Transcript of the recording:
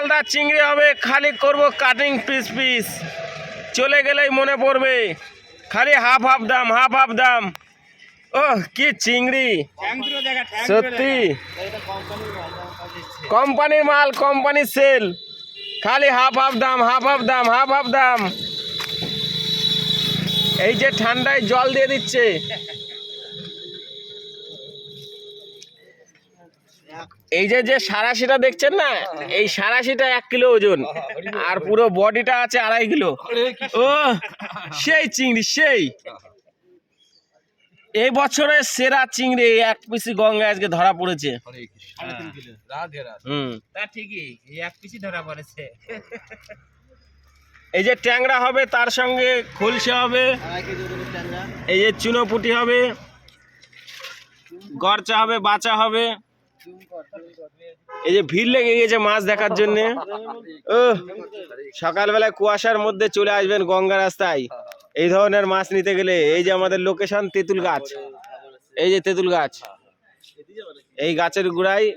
মালদা চিংড়ি হবে, খালি করব কাটিং পিস পিস চলে গেলেই মনে পড়বে, খালি হাফ হাফ দাম হাফ হাফ দাম। ও কি চিংড়ি। সত্যি। কোম্পানির মাল, কোম্পানির সেল খালি হাফ হাফ দাম হাফ হাফ দাম হাফ হাফ দাম। এই যে ঠান্ডায় জল দিয়ে দিচ্ছে। এই যে যে সারাশিটা দেখছেন না এই সারাশিটা এক কিলো ওজন আর পুরো বডিটা আছে আড়াই কিলো। ও সেই চিংড়ি সেই। এই বছরের সেরা চিংড়ি এক পিসি গঙ্গা আজকে ধরা পড়েছে। হুম। ঠিকই এই এক পিসি ধরা পড়েছে। এই যে ট্যাংরা হবে তার সঙ্গে খলসে হবে এই যে চুনোপুটি হবে গরচা হবে বাচা হবে। এই যে ভিড় লেগে গেছে মাছ দেখার জন্য। ও সকালবেলায় কুয়াশার মধ্যে চলে আসবেন গঙ্গা রাস্তায়। এই ধরনের মাছ নিতে গেলে এই যে আমাদের লোকেশন তেঁতুল গাছ। এই যে তেঁতুল গাছ। এই গাছের গোড়ায়